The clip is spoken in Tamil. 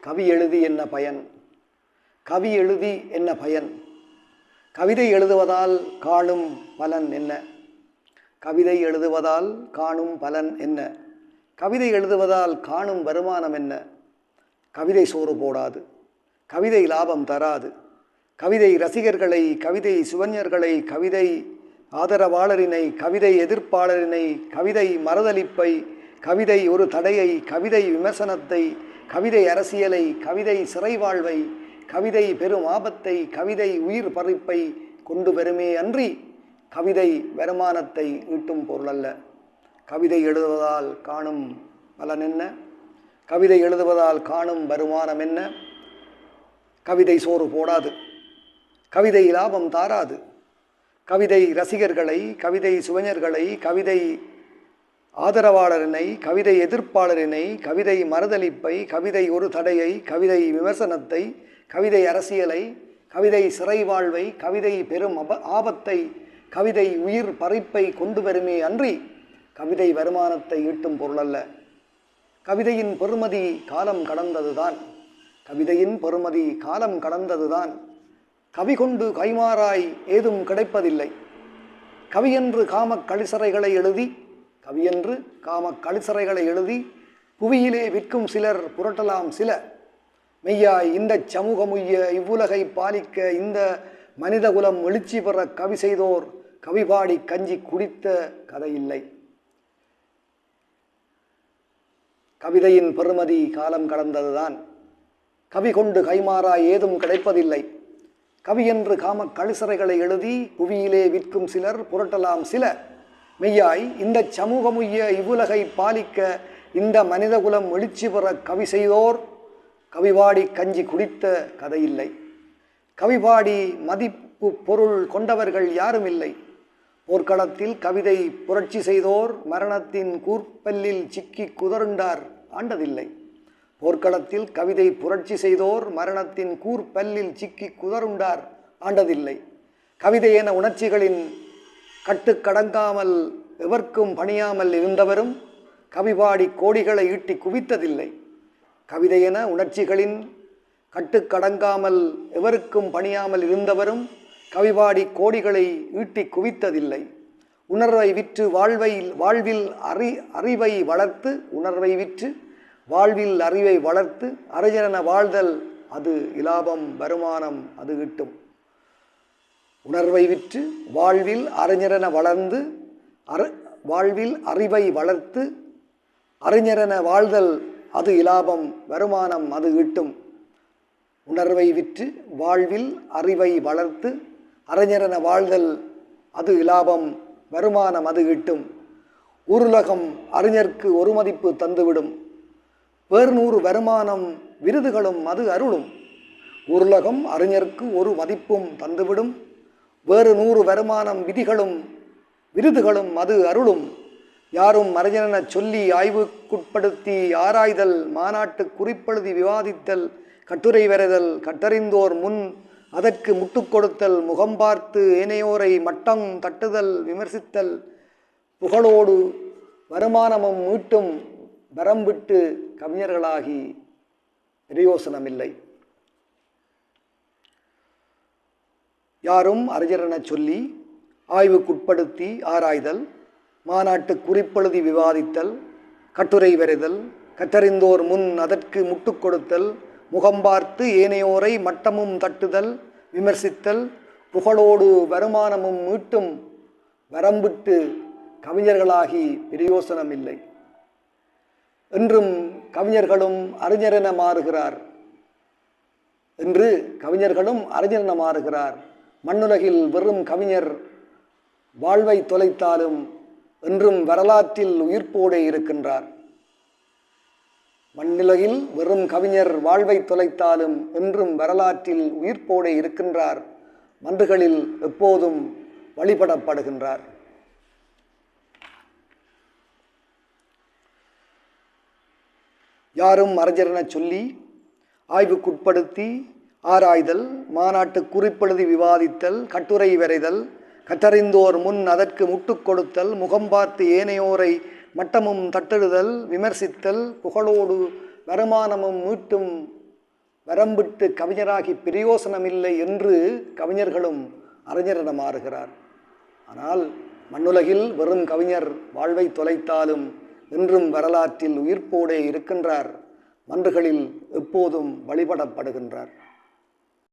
கவி எழுதி என்ன பயன்? கவி எழுதி என்ன பயன்? கவிதை எழுதுவதால் காணும் பலன் என்ன? கவிதை எழுதுவதால் காணும் பலன் என்ன? கவிதை எழுதுவதால் காணும் வருமானம் என்ன? கவிதை சோறு போடாது. கவிதை லாபம் தராது. கவிதை ரசிகர்களை கவிதை சுவஞர்களை கவிதை ஆதரவாளரினை கவிதை எதிர்ப்பாளரினை கவிதை மறுதளிப்பை கவிதை ஒரு தடையை கவிதை விமர்சனத்தை கவிதை அரசியலை கவிதை சிறைவாழ்வை கவிதை பெரும் ஆபத்தை கவிதை உயிர் பறிப்பை கொண்டு வருமே அன்றி கவிதை வருமானத்தை ஈட்டும் பொருளல்ல கவிதை எழுதுவதால் காணும் பலன் என்ன? கவிதை எழுதுவதால் காணும் வருமானம் என்ன? கவிதை சோறு போடாது. கவிதை லாபம் தாராது. கவிதை ரசிகர்களை கவிதை சுவஞர்களை கவிதை ஆதரவாளரினை கவிதை எதிர்ப்பாளரினை கவிதை மறுதளிப்பை கவிதை ஒரு தடையை கவிதை விமர்சனத்தை கவிதை அரசியலை கவிதை சிறைவாழ்வை கவிதை பெரும் அப ஆபத்தை கவிதை உயிர் பறிப்பை கொண்டு வருமே அன்றி கவிதை வருமானத்தை ஈட்டும் பொருளல்ல. கவிதையின் பெருமதி காலம் கடந்ததுதான். கவிதையின் பெருமதி காலம் கடந்ததுதான். கவி கொண்டு கைமாறாய் ஏதும் கிடைப்பதில்லை. கவியென்று காமக் கழிசறைகளை எழுதி கவியென்று காமக் கழிசறைகளை எழுதி புவியிலே விற்கும் சிலர் புரட்டலாம் சில. மெய்யாய் இந்த சமூகமுய்ய இவ்வுலகை பாலிக்க இந்த மனிதகுலம் எழுச்சி பெற கவி செய்தோர் கவி பாடி கஞ்சி குடித்த கதையில்லை. கவிதையின் பெருமதி காலம் கடந்ததுதான். கவி கொண்டு கைமாறா ஏதும் கிடைப்பதில்லை. கவி என்று காம கழிசறைகளை எழுதி புவியிலே விற்கும் சிலர் புரட்டலாம் சில. மெய்யாய் இந்த சமூகமுய்ய இவ்வுலகை பாலிக்க இந்த மனிதகுலம் எழுச்சி பெற கவி செய்தோர் கவிபாடி கஞ்சி குடித்த கதையில்லை. கவிபாடி மதிப்பு பொருள் கொண்டவர்கள் யாரும் இல்லை போர்க்களத்தில் கவிதை புரட்சி செய்தோர் மரணத்தின் கூர்ப்பல்லில் சிக்கி குதறுண்டார் ஆண்டதில்லை. போர்க்களத்தில் கவிதை புரட்சி செய்தோர் மரணத்தின் கூர்ப்பல்லில் சிக்கி குதறுண்டார் ஆண்டதில்லை. கவிதை என உணர்ச்சிகளின் கட்டுக்கடங்காமல் எவர்க்கும் பணியாமல் இருந்தவரும் கவிபாடி கோடிகளை ஈட்டி குவித்ததில்லை. கவிதையென உணர்ச்சிகளின் கட்டுக்கடங்காமல் எவருக்கும் பணியாமல் இருந்தவரும் கவிபாடி கோடிகளை ஈட்டி குவித்ததில்லை. உணர்வை விற்று வாழ்வை வாழ்வில் அறி அறிவை வளர்த்து உணர்வை விற்று வாழ்வில் அறிவை வளர்த்து அறிஞரென வாழ்தல் அது இலாபம் வருமானம் அது கிட்டும். உணர்வை விற்று வாழ்வில் அறிஞரென வளர்ந்து அற வாழ்வில் அறிவை வளர்த்து அறிஞரென வாழ்தல் அது இலாபம் வருமானம் அது ஈட்டும். உணர்வை விற்று வாழ்வில் அறிவை வளர்த்து அறிஞரென வாழ்தல் அது இலாபம் வருமானம் அது ஈட்டும். ஊருலகம் அறிஞர்க்கு ஒரு மதிப்பு தந்துவிடும். வேறு நூறு வருமானம் விருதுகளும் அது அருளும். உருலகம் அறிஞர்க்கு ஒரு மதிப்பும் தந்துவிடும். வேறு நூறு வருமானம் விதிகளும் விருதுகளும் அது அருளும். யாரும் அறிஞரெனச் சொல்லி ஆய்வுக்குட்படுத்தி ஆராய்தல் மாநாட்டு குறிப்பெழுதி விவாதித்தல் கட்டுரை வரைதல் கட்டறிந்தோர் முன் அதற்கு முட்டுக் கொடுத்தல் முகம் பார்த்து ஏனையோரை மட்டம் தட்டுதல் விமர்சித்தல் புகழோடு வருமானமும் மீட்டும் வரம்பிட்டு கவிஞர்களாகி பிரயோசனமில்லை. யாரும் அறிஞரெனச் சொல்லி ஆய்வுக்குட்படுத்தி ஆராய்தல் மாநாட்டு குறிப்பெழுதி விவாதித்தல் கட்டுரை வரைதல் கற்றறிந்தோர் முன் அதற்கு முட்டுக் கொடுத்தல் முகம் பார்த்து ஏனையோரை மட்டமும் தட்டுதல் விமர்சித்தல் புகழோடு வருமானமும் மீட்டும் வரம்பிட்டு கவிஞர்களாகி பிரயோசனமில்லை. என்றும் கவிஞர்களும் அறிஞரென மாறுகிறார். என்று கவிஞர்களும் அறிஞரென மாறுகிறார். மண்ணுலகில் வெறும் கவிஞர் வாழ்வை தொலைத்தாலும் என்றும் வரலாற்றில் உயிர்ப்போடே இருக்கின்றார். மண்ணுலகில் வெறும் கவிஞர் வாழ்வை தொலைத்தாலும் என்றும் வரலாற்றில் உயிர்ப்போடே இருக்கின்றார். மன்றுகளில் எப்போதும் வழிபடப்படுகின்றார். யாரும் அறிஞரெனச் சொல்லி ஆய்வுக்குட்படுத்தி ஆராய்தல் மாநாட்டு குறிப்பெழுதி விவாதித்தல் கட்டுரை வரைதல் கற்றறிந்தோர் முன் அதற்கு முட்டு கொடுத்தல் முகம் பார்த்து ஏனையோரை மட்டமும் தட்டிடுதல் விமர்சித்தல் புகழோடு வருமானமும் மீட்டும் வரம்பிட்டு கவிஞராகி பிரயோசனமில்லை என்று கவிஞர்களும் அறிஞரிடம் மாறுகிறார் ஆனால் மண்ணுலகில் வெறும் கவிஞர் வாழ்வை தொலைத்தாலும் இன்றும் வரலாற்றில் உயிர்ப்போடே இருக்கின்றார். மன்றுகளில் எப்போதும் வழிபடப்படுகின்றார்.